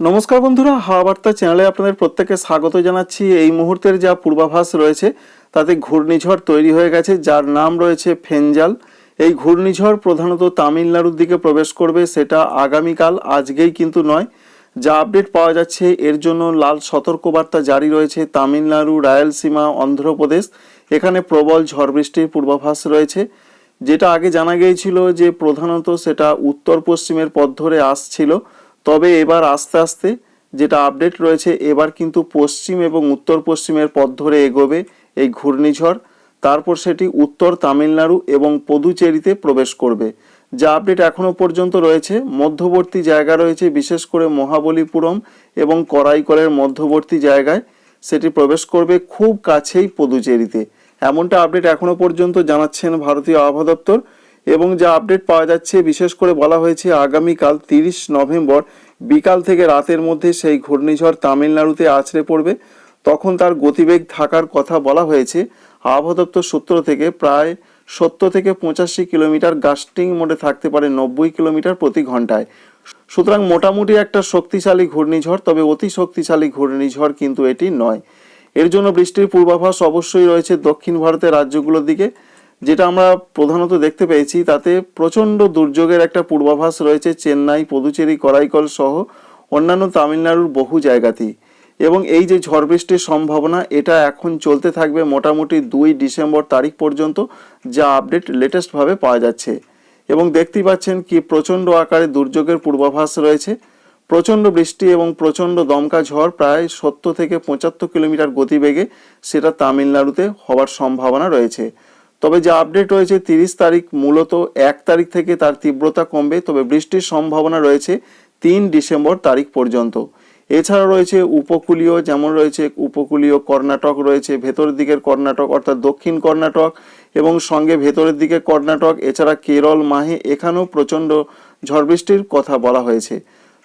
নমস্কার বন্ধুরা হাওয়া বার্তা চ্যানেলে আপনাদের প্রত্যেককে স্বাগত জানাচ্ছি। এই মুহূর্তের যা পূর্বাভাস রয়েছে, তাতে ঘূর্ণিঝড় তৈরি হয়ে গেছে, যার নাম রয়েছে ফেনজাল। এই ঘূর্ণিঝড় প্রধানত তামিলনাড়ুর দিকে প্রবেশ করবে, সেটা আগামীকাল, আজকেই কিন্তু নয়। যা আপডেট পাওয়া যাচ্ছে, এর জন্য লাল সতর্কবার্তা জারি রয়েছে তামিলনাড়ু রায়লসীমা অন্ধ্রপ্রদেশ। এখানে প্রবল ঝড় বৃষ্টির পূর্বাভাস রয়েছে। যেটা আগে জানা গিয়েছিল যে প্রধানত সেটা উত্তর পশ্চিমের পথ ধরে আসছিল। তবে এবার আস্তে আস্তে যেটা আপডেট রয়েছে, এবার কিন্তু পশ্চিম এবং উত্তর পশ্চিমের পথ ধরে এগোবে এই ঘূর্ণিঝড়। তারপর সেটি উত্তর তামিলনাড়ু এবং পদুচেরিতে প্রবেশ করবে। যা আপডেট এখনও পর্যন্ত রয়েছে। মধ্যবর্তী জায়গা রয়েছে, বিশেষ করে মহাবলীপুরম এবং করাইকলের মধ্যবর্তী জায়গায় সেটি প্রবেশ করবে খুব কাছেই পদুচেরিতে। এমনটা আপডেট এখনও পর্যন্ত জানাচ্ছেন ভারতীয় আবহাওয়া দপ্তর। এবং যা আপডেট পাওয়া যাচ্ছে, বিশেষ করে বলা হয়েছে আগামীকাল তিরিশ নভেম্বর বিকাল থেকে রাতের মধ্যে সেই ঘূর্ণিঝড় তামিলনাড়ুতে আছড়ে পড়বে। তখন তার গতিবেগ থাকার কথা বলা হয়েছে। আবহাওয়া দপ্তর সূত্র থেকে প্রায় সত্তর থেকে পঁচাশি কিলোমিটার গাস্টিং মোডে থাকতে পারে নব্বই কিলোমিটার প্রতি ঘন্টায়। সুতরাং মোটামুটি একটা শক্তিশালী ঘূর্ণিঝড়, তবে অতি শক্তিশালী ঘূর্ণিঝড় কিন্তু এটি নয়। এর জন্য বৃষ্টির পূর্বাভাস অবশ্যই রয়েছে দক্ষিণ ভারতের রাজ্যগুলোর দিকে। যেটা আমরা প্রধানত দেখতে পেয়েছি, তাতে প্রচণ্ড দুর্যোগের একটা পূর্বাভাস রয়েছে চেন্নাই, পদুচেরি, করাইকল সহ অন্যান্য তামিলনাড়ুর বহু জায়গাতেই। এবং এই যে ঝড় বৃষ্টির সম্ভাবনা, এটা এখন চলতে থাকবে মোটামুটি দুই ডিসেম্বর তারিখ পর্যন্ত, যা আপডেট লেটেস্টভাবে পাওয়া যাচ্ছে। এবং দেখতেই পাচ্ছেন কি প্রচণ্ড আকারে দুর্যোগের পূর্বাভাস রয়েছে। প্রচণ্ড বৃষ্টি এবং প্রচণ্ড দমকা ঝড় প্রায় সত্তর থেকে পঁচাত্তর কিলোমিটার গতিবেগে সেটা তামিলনাড়ুতে হওয়ার সম্ভাবনা রয়েছে। তবে যে আপডেট রয়েছে তিরিশ তারিখ মূলত এক তারিখ থেকে তার তীব্রতা কমবে, তবে বৃষ্টির সম্ভাবনা রয়েছে তিন ডিসেম্বর তারিখ পর্যন্ত। এছাড়া রয়েছে উপকূলীয়, যেমন রয়েছে উপকূলীয় কর্ণাটক রয়েছে ভেতরের দিকের কর্ণাটক অর্থাৎ দক্ষিণ কর্ণাটক এবং সঙ্গে ভেতরের দিকে কর্ণাটক, এছাড়া কেরল, মাহে, এখানেও প্রচণ্ড ঝড় বৃষ্টির কথা বলা হয়েছে।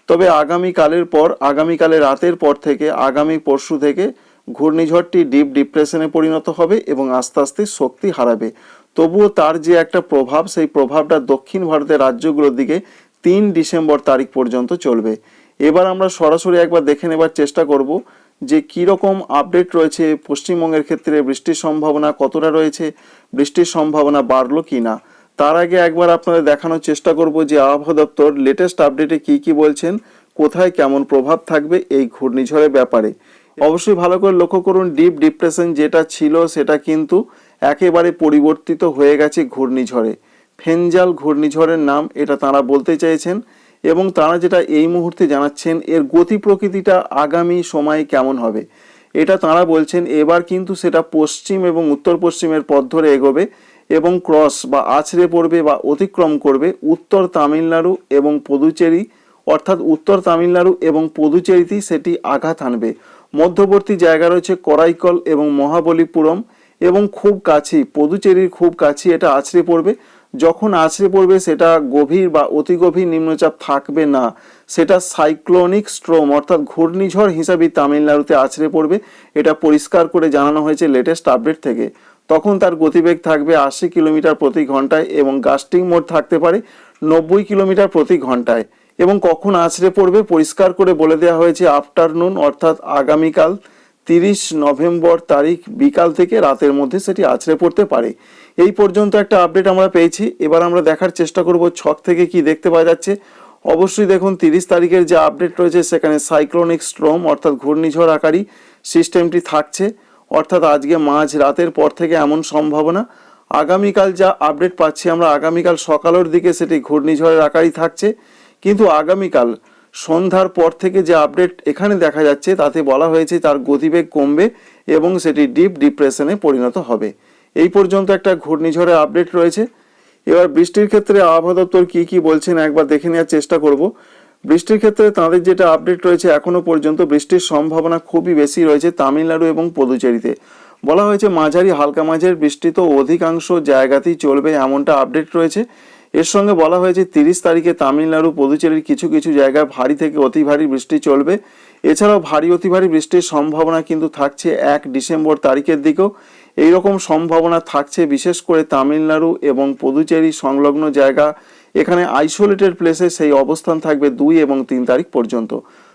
তবে আগামীকালের পর, আগামীকালের রাতের পর থেকে, আগামী পরশু থেকে ঘূর্ণিঝড়টি ডিপ ডিপ্রেশনে পরিণত হবে এবং আস্তে আস্তে শক্তি হারাবে। তবুও তার যে একটা প্রভাব, সেই প্রভাবটা দক্ষিণ ভারতের রাজ্যগুলোর দিকে তিন ডিসেম্বর তারিখ পর্যন্ত চলবে। এবার আমরা সরাসরি একবার দেখে নেবার চেষ্টা করব যে কী রকম আপডেট রয়েছে পশ্চিমবঙ্গের ক্ষেত্রে, বৃষ্টির সম্ভাবনা কতটা রয়েছে, বৃষ্টির সম্ভাবনা বাড়লো কি না। তার আগে একবার আপনাদের দেখানোর চেষ্টা করব যে আবহাওয়া দপ্তর লেটেস্ট আপডেটে কি কি বলছেন, কোথায় কেমন প্রভাব থাকবে এই ঘূর্ণিঝড়ের ব্যাপারে। অবশ্যই ভালো করে লক্ষ্য করুন ডিপ ডিপ্রেশন যেটা ছিল সেটা কিন্তু একেবারে পরিবর্তিত হয়ে গেছে ঘূর্ণিঝড়ে। ফেনজাল ঘূর্ণিঝড়ের নাম এটা তারা বলতে চাইছেন এবং তারা যেটা এই মুহূর্তে জানাচ্ছেন, এর গতি প্রকৃতিটা আগামী সময়ে কেমন হবে? এটা তারা বলছেন, এবার কিন্তু সেটা পশ্চিম এবং উত্তর পশ্চিমের পথ ধরে এগোবে এবং ক্রস বা আছড়ে পড়বে বা অতিক্রম করবে উত্তর তামিলনাড়ু এবং পদুচেরি। অর্থাৎ উত্তর তামিলনাড়ু এবং পদুচেরিতেই সেটি আঘাত আনবে। মধ্যবর্তী জায়গা রয়েছে করাইকল এবং মহাবলীপুরম এবং খুব কাছেই, পদুচেরির খুব কাছে এটা আছড়ে পড়বে। যখন আছড়ে পড়বে, সেটা গভীর বা অতি গভীর নিম্নচাপ থাকবে না। সেটা সাইক্লোনিক স্ট্রোম অর্থাৎ ঘূর্ণিঝড় হিসাবে তামিলনাড়ুতে আছড়ে পড়বে। এটা পরিষ্কার করে জানানো হয়েছে লেটেস্ট আপডেট থেকে। তখন তার গতিবেগ থাকবে আশি কিলোমিটার প্রতি ঘন্টায় এবং গাস্টিং মোড থাকতে পারে নব্বই কিলোমিটার প্রতি ঘন্টায়। এবং কখন আছড়ে পড়বে পরিষ্কার করে বলে দেওয়া হয়েছে আফটারনুন, অর্থাৎ আগামীকাল তিরিশ নভেম্বর তারিখ বিকাল থেকে রাতের মধ্যে সেটি আছড়ে পড়তে পারে। এই পর্যন্ত একটা আপডেট আমরা পেয়েছি। এবার আমরা দেখার চেষ্টা করব ছক থেকে কি দেখতে পাওয়া যাচ্ছে। অবশ্যই দেখুন, তিরিশ তারিখের যে আপডেট রয়েছে, সেখানে সাইক্লোনিক স্ট্রম, অর্থাৎ ঘূর্ণিঝড় আকারী সিস্টেমটি থাকছে। অর্থাৎ আজকে মাঝ রাতের পর থেকে এমন সম্ভাবনা। আগামীকাল যা আপডেট পাচ্ছি আমরা, আগামীকাল সকালের দিকে সেটি ঘূর্ণিঝড়ের আকারই থাকছে। কিন্তু আগামীকাল সন্ধ্যার পর থেকে যে আপডেট এখানে দেখা যাচ্ছে, তাতে বলা হয়েছে তার গতিবেগ কমবে এবং সেটি ডিপ ডিপ্রেশনে পরিণত হবে। এই পর্যন্ত একটা ঘূর্ণিঝড়ের আপডেট রয়েছে। এবার বৃষ্টির ক্ষেত্রে আবহাওয়া দপ্তর কী কী বলছেন একবার দেখে নেওয়ার চেষ্টা করব। বৃষ্টির ক্ষেত্রে তাদের যেটা আপডেট রয়েছে এখনও পর্যন্ত বৃষ্টির সম্ভাবনা খুবই বেশি রয়েছে তামিলনাড়ু এবং পদুচেরিতে। বলা হয়েছে মাঝারি হালকা মাঝের বৃষ্টি তো অধিকাংশ জায়গাতেই চলবে এমনটা আপডেট রয়েছে। এর সঙ্গে বলা হয়েছে, তিরিশ তারিখে তামিলনাড়ু, পদুচেরির কিছু কিছু জায়গায় ভারী থেকে অতি ভারী বৃষ্টি চলবে। এছাড়াও ভারী, অতি ভারী বৃষ্টির সম্ভাবনা কিন্তু থাকছে এক ডিসেম্বর তারিখের দিকেও। এই রকম সম্ভাবনা থাকছে বিশেষ করে তামিলনাড়ু এবং পদুচেরি সংলগ্ন জায়গা। এখানে আইসোলেটেড প্লেসে সেই অবস্থান থাকবে দুই এবং তিন তারিখ পর্যন্ত।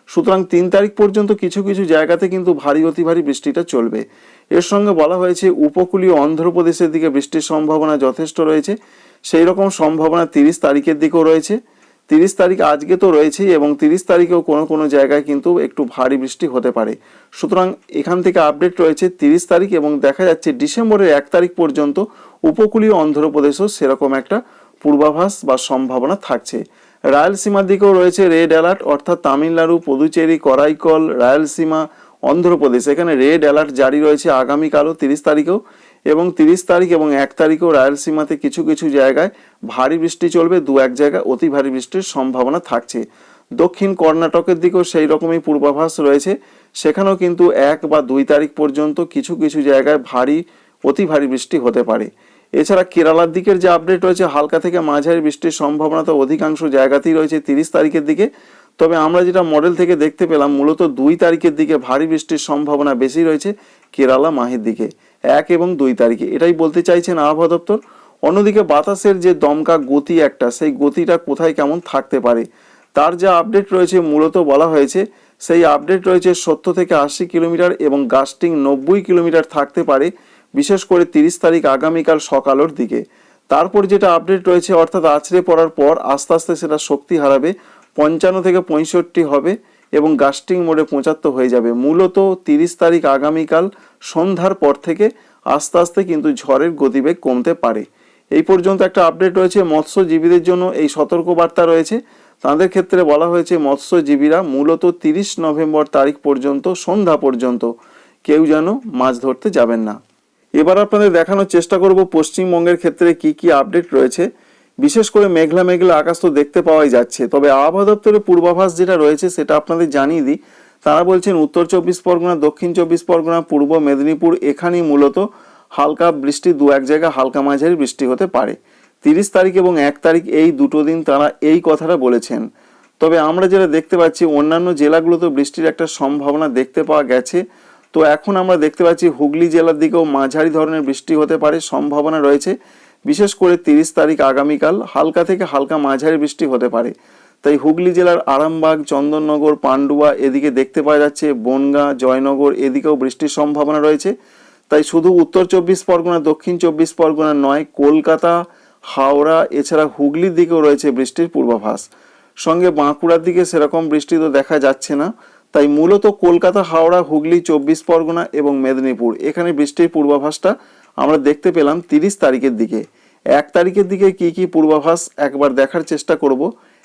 সুতরাং তিন তারিখ পর্যন্ত কিছু কিছু জায়গাতে কিন্তু ভারী, অতি ভারী বৃষ্টিটা চলবে। এর সঙ্গে বলা হয়েছে, উপকূলীয় অন্ধ্রপ্রদেশের দিকে বৃষ্টির সম্ভাবনা যথেষ্ট রয়েছে। সেই রকম সম্ভাবনা তিরিশ তারিখের দিকেও রয়েছে। তিরিশ তারিখ আজকে তো রয়েছেই এবং তিরিশ তারিখেও কোনো কোনো জায়গায় কিন্তু একটু ভারী বৃষ্টি হতে পারে। সুতরাং এখান থেকে আপডেট রয়েছে তিরিশ তারিখ এবং দেখা যাচ্ছে ডিসেম্বরের এক তারিখ পর্যন্ত উপকূলীয় অন্ধ্রপ্রদেশেও সেরকম একটা পূর্বাভাস বা সম্ভাবনা থাকছে। রায়লসীমার দিকেও রয়েছে রেড অ্যালার্ট, অর্থাৎ তামিলনাড়ু, পুদুচেরি, করাইকল, রায়লসীমা অন্ধ্রপ্রদেশ। এখানে রেড অ্যালার্ট জারি রয়েছে আগামীকালও তিরিশ তারিখেও এবং তিরিশ তারিখ এবং এক তারিখেও রায়লসীমাতে কিছু কিছু জায়গায় ভারী বৃষ্টি চলবে, দু এক জায়গায় অতি ভারী বৃষ্টির সম্ভাবনা থাকছে। দক্ষিণ কর্ণাটকের দিকেও সেই রকমই পূর্বাভাস রয়েছে। সেখানেও কিন্তু এক বা দুই তারিখ পর্যন্ত কিছু কিছু জায়গায় ভারী, অতি ভারী বৃষ্টি হতে পারে। এছাড়া কেরালার দিকের যে আপডেট রয়েছে, হালকা থেকে মাঝারি বৃষ্টির সম্ভাবনা তো অধিকাংশ জায়গাতেই রয়েছে। তিরিশ তারিখের দিকে তবে আমরা যেটা মডেল থেকে দেখতে পেলাম, মূলত দুই তারিখের দিকে ভারী বৃষ্টির সম্ভাবনা বেশি রয়েছে কেরালা মাহের দিকে, এক এবং দুই তারিখে। এটাই বলতে চাইছেন আবহাওয়া দপ্তর। অন্যদিকে বাতাসের যে দমকা গতি একটা, সেই গতিটা কোথায় কেমন থাকতে পারে, তার যা আপডেট রয়েছে মূলত বলা হয়েছে, সেই আপডেট রয়েছে সত্তর থেকে আশি কিলোমিটার এবং গাস্টিং নব্বই কিলোমিটার থাকতে পারে, বিশেষ করে তিরিশ তারিখ আগামীকাল সকালের দিকে। তারপর যেটা আপডেট রয়েছে, অর্থাৎ আছড়ে পড়ার পর আস্তে আস্তে সেটা শক্তি হারাবে। পঞ্চান্ন থেকে পঁয়ষট্টি হবে এবং গাস্টিং মোডে পঁচাত্তর হয়ে যাবে। মূলত তিরিশ তারিখ আগামীকাল সন্ধ্যার পর থেকে আস্তে আস্তে কিন্তু ঝড়ের গতিবেগ কমতে পারে। এই পর্যন্ত একটা আপডেট রয়েছে মৎস্যজীবীদের জন্য, এই সতর্কবার্তা রয়েছে। তাদের ক্ষেত্রে বলা হয়েছে মৎস্যজীবীরা মূলত তিরিশ নভেম্বর তারিখ পর্যন্ত, সন্ধ্যা পর্যন্ত কেউ যেন মাছ ধরতে যাবেন না। এবার আপনাদের দেখানোর চেষ্টা করব পশ্চিমবঙ্গের ক্ষেত্রে কি কি আপডেট রয়েছে। বিশেষ করে মেঘলা মেঘলা আকাশ তো দেখতে পাওয়াই যাচ্ছে। তবে আবহাওয়া দপ্তরের পূর্বাভাস যেটা রয়েছে সেটা আপনাদের জানিয়ে দিই। তারা বলছেন উত্তর চব্বিশ পরগনা, দক্ষিণ চব্বিশ পরগনা, পূর্ব মেদিনীপুর এখানেই মূলত হালকা বৃষ্টি, দু এক জায়গায় হালকা মাঝারি বৃষ্টি হতে পারে। তিরিশ তারিখ এবং এক তারিখ এই দুটো দিন তারা এই কথাটা বলেছেন। তবে আমরা যেটা দেখতে পাচ্ছি, অন্যান্য জেলাগুলোতে বৃষ্টির একটা সম্ভাবনা দেখতে পাওয়া গেছে। তো এখন আমরা দেখতে পাচ্ছি হুগলি জেলার দিকেও মাঝারি ধরনের বৃষ্টি হতে পারে, সম্ভাবনা রয়েছে। বিশেষ করে তিরিশ তারিখ আগামীকাল হালকা থেকে হালকা মাঝারি বৃষ্টি হতে পারে। তাই হুগলি জেলার আরামবাগ, চন্দননগর, পান্ডুয়া এদিকে দেখতে পাওয়া যাচ্ছে বনগাঁ, জয়নগর এদিকেও বৃষ্টির সম্ভাবনা রয়েছে। তাই শুধু উত্তর চব্বিশ পরগনা, দক্ষিণ চব্বিশ পরগনা নয়, কলকাতা, হাওড়া, এছাড়া হুগলির দিকেও রয়েছে বৃষ্টির পূর্বাভাস। সঙ্গে বাঁকুড়ার দিকে সেরকম বৃষ্টি তো দেখা যাচ্ছে না। তাই মূলত কলকাতা, হাওড়া, হুগলি, চব্বিশ পরগনা এবং মেদিনীপুর এখানে বৃষ্টির পূর্বাভাসটা আমরা দেখতে পেলাম তিরিশ তারিখের দিকে। এক তারিখের দিকে কি কি পূর্বাভাস একবার দেখার চেষ্টা করব।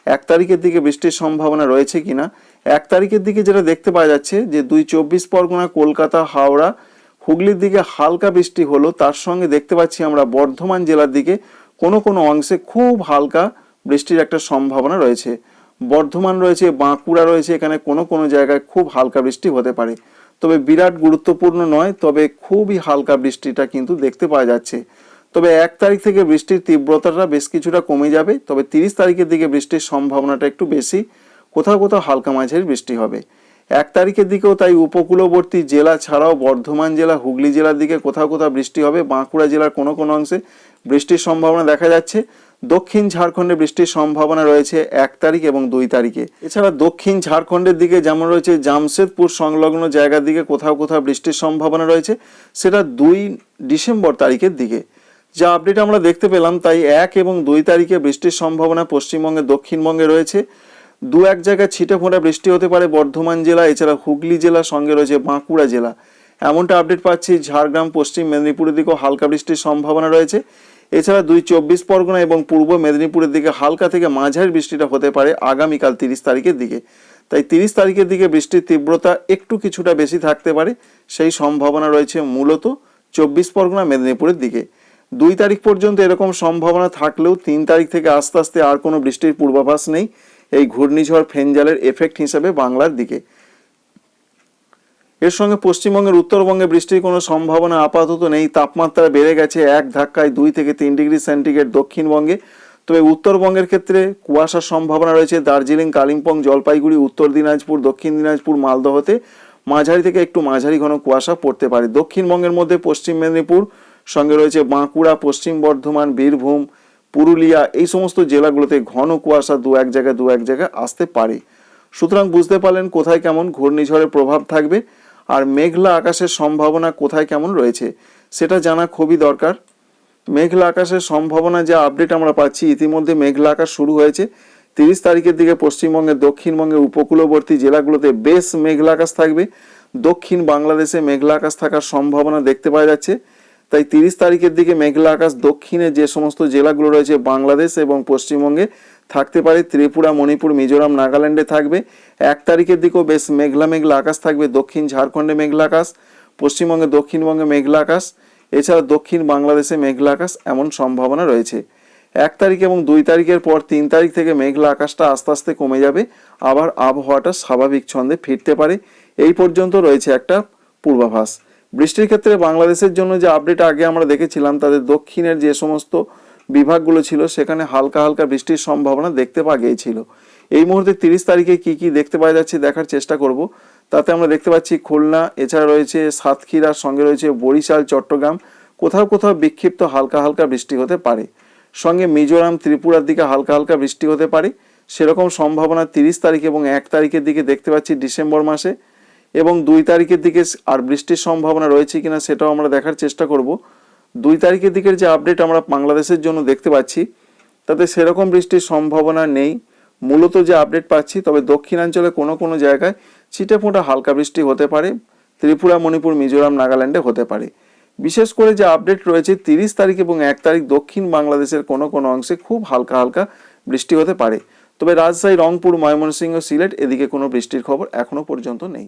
এক তারিখের দিকে বৃষ্টির সম্ভাবনা রয়েছে কিনা। এক তারিখের দিকে যেটা দেখতে পাওয়া যাচ্ছে যে দুই চব্বিশ পরগনা, কলকাতা, হাওড়া, হুগলির দিকে হালকা বৃষ্টি হলো। তার সঙ্গে দেখতে পাচ্ছি আমরা বর্ধমান জেলার দিকে কোনো কোনো অংশে খুব হালকা বৃষ্টির একটা সম্ভাবনা রয়েছে। বর্ধমান রয়েছে, বাঁকুড়া রয়েছে, এখানে কোনো কোনো জায়গায় খুব হালকা বৃষ্টি হতে পারে। তবে বিরাট গুরুত্বপূর্ণ নয়, তবে খুবই হালকা বৃষ্টিটা কিন্তু দেখতে পাওয়া যাচ্ছে। তবে এক তারিখ থেকে বৃষ্টির তীব্রতাটা বেশ কিছুটা কমে যাবে, তবে তিরিশ তারিখের দিকে বৃষ্টির সম্ভাবনাটা একটু বেশি। কোথাও কোথাও হালকা মাঝারি বৃষ্টি হবে। এক তারিখের দিকেও তাই উপকূলবর্তী জেলা ছাড়াও বর্ধমান জেলা, হুগলি জেলার দিকে কোথাও কোথাও বৃষ্টি হবে। বাঁকুড়া জেলার কোনো কোনো অংশে বৃষ্টির সম্ভাবনা দেখা যাচ্ছে। দক্ষিণ ঝাড়খণ্ডে বৃষ্টির সম্ভাবনা রয়েছে এক তারিখ এবং দুই তারিখে। এছাড়া দক্ষিণ ঝাড়খণ্ডের দিকে যেমন রয়েছে জামশেদপুর সংলগ্ন জায়গার দিকে কোথাও কোথাও বৃষ্টির সম্ভাবনা রয়েছে, সেটা দুই ডিসেম্বর তারিখের দিকে। যা আপডেট আমরা দেখতে পেলাম, তাই এক এবং দুই তারিখে বৃষ্টির সম্ভাবনা পশ্চিমবঙ্গে, দক্ষিণবঙ্গে রয়েছে। দু এক জায়গায় ছিটে ফোঁটা বৃষ্টি হতে পারে বর্ধমান জেলা, এছাড়া হুগলি জেলা, সঙ্গে রয়েছে বাঁকুড়া জেলা। এমনটা আপডেট পাচ্ছি, ঝাড়গ্রাম, পশ্চিম মেদিনীপুরের দিকেও হালকা বৃষ্টির সম্ভাবনা রয়েছে। এছাড়া দুই চব্বিশ পরগনা এবং পূর্ব মেদিনীপুরের দিকে হালকা থেকে মাঝারি বৃষ্টিটা হতে পারে আগামীকাল তিরিশ তারিখের দিকে। তাই তিরিশ তারিখের দিকে বৃষ্টির তীব্রতা একটু কিছুটা বেশি থাকতে পারে, সেই সম্ভাবনা রয়েছে মূলত চব্বিশ পরগনা মেদিনীপুরের দিকে। দুই তারিখ পর্যন্ত এরকম সম্ভাবনা থাকলেও তিন তারিখ থেকে আস্তে আস্তে আর কোনো বৃষ্টির পূর্বাভাস নেই। এই ঘূর্ণিঝড় ফেঞ্জালের এফেক্ট হিসাবে বাংলার দিকে। এর সঙ্গে পশ্চিমবঙ্গের উত্তরবঙ্গে বৃষ্টির কোনো সম্ভাবনা আপাতত নেই। তাপমাত্রা বেড়ে গেছে এক ধাক্কায় দুই থেকে তিন ডিগ্রি সেন্টিগ্রেড দক্ষিণবঙ্গে। তবে উত্তরবঙ্গের ক্ষেত্রে কুয়াশার সম্ভাবনা রয়েছে। দার্জিলিং, কালিম্পং, জলপাইগুড়ি, উত্তর দিনাজপুর, দক্ষিণ দিনাজপুর, মালদহতে মাঝারি থেকে একটু মাঝারি ঘন কুয়াশা পড়তে পারে। দক্ষিণবঙ্গের মধ্যে পশ্চিম মেদিনীপুর, সঙ্গে রয়েছে বাঁকুড়া, পশ্চিম বর্ধমান, বীরভূম, পুরুলিয়া, এই সমস্ত জেলাগুলোতে ঘন কুয়াশা দু এক জায়গায় দু এক জায়গায় আসতে পারে। সুতরাং বুঝতে পারলেন কোথায় কেমন ঘূর্ণিঝড়ের প্রভাব থাকবে। আর মেঘলা আকাশের সম্ভাবনা কোথায় কেমন রয়েছে, সেটা জানা খুবই দরকার। মেঘলা আকাশের সম্ভাবনা যে আপডেট আমরা পাচ্ছি, ইতিমধ্যে মেঘলা আকাশ শুরু হয়েছে। তিরিশ তারিখের দিকে পশ্চিমবঙ্গের দক্ষিণবঙ্গের উপকূলবর্তী জেলাগুলোতে বেশ মেঘলা আকাশ থাকবে। দক্ষিণ বাংলাদেশে মেঘলা আকাশ থাকার সম্ভাবনা দেখতে পাওয়া যাচ্ছে। তাই তিরিশ তারিখের দিকে মেঘলা আকাশ দক্ষিণে যে সমস্ত জেলাগুলো রয়েছে বাংলাদেশ এবং পশ্চিমবঙ্গে থাকতে পারে, ত্রিপুরা, মণিপুর, মিজোরাম, নাগাল্যান্ডে থাকবে। এক তারিখের দিকেও বেশ মেঘলা মেঘলা আকাশ থাকবে। দক্ষিণ ঝাড়খণ্ডে মেঘলা আকাশ, পশ্চিমবঙ্গে, দক্ষিণবঙ্গে মেঘলা আকাশ, এছাড়া দক্ষিণ বাংলাদেশে মেঘলা আকাশ এমন সম্ভাবনা রয়েছে। এক তারিখ এবং দুই তারিখের পর তিন তারিখ থেকে মেঘলা আকাশটা আস্তে আস্তে কমে যাবে। আবার আবহাওয়াটা স্বাভাবিক ছন্দে ফিরতে পারে। এই পর্যন্ত রয়েছে একটা পূর্বাভাস। বৃষ্টির ক্ষেত্রে বাংলাদেশের জন্য যে আপডেট আগে আমরা দেখেছিলাম, তাদের দক্ষিণের যে সমস্ত বিভাগগুলো ছিল, সেখানে হালকা হালকা বৃষ্টির সম্ভাবনা দেখতে পাওয়া গিয়েছিল এই মুহূর্তে তিরিশ তারিখে কি কি দেখতে পাওয়া যাচ্ছে দেখার চেষ্টা করব। তাতে আমরা দেখতে পাচ্ছি খুলনা, এছাড়া রয়েছে সাতক্ষীরার সঙ্গে রয়েছে বরিশাল, চট্টগ্রাম। কোথাও কোথাও বিক্ষিপ্ত হালকা হালকা বৃষ্টি হতে পারে। সঙ্গে মিজোরাম, ত্রিপুরার দিকে হালকা হালকা বৃষ্টি হতে পারে। সেরকম সম্ভাবনা তিরিশ তারিখ এবং এক তারিখের দিকে দেখতে পাচ্ছি ডিসেম্বর মাসে। এবং দুই তারিখের দিকে আর বৃষ্টির সম্ভাবনা রয়েছে কিনা সেটাও আমরা দেখার চেষ্টা করব। দুই তারিখের দিকের যে আপডেট আমরা বাংলাদেশের জন্য দেখতে পাচ্ছি, তাতে সেরকম বৃষ্টির সম্ভাবনা নেই। মূলত যে আপডেট পাচ্ছি, তবে দক্ষিণাঞ্চলে কোনো কোনো জায়গায় ছিটেফোঁটা হালকা বৃষ্টি হতে পারে। ত্রিপুরা, মণিপুর, মিজোরাম, নাগাল্যান্ডে হতে পারে। বিশেষ করে যে আপডেট রয়েছে, তিরিশ তারিখ এবং এক তারিখ দক্ষিণ বাংলাদেশের কোনো কোনো অংশে খুব হালকা হালকা বৃষ্টি হতে পারে। তবে রাজশাহী, রংপুর, ময়মনসিংহ, সিলেট এদিকে কোনো বৃষ্টির খবর এখনও পর্যন্ত নেই।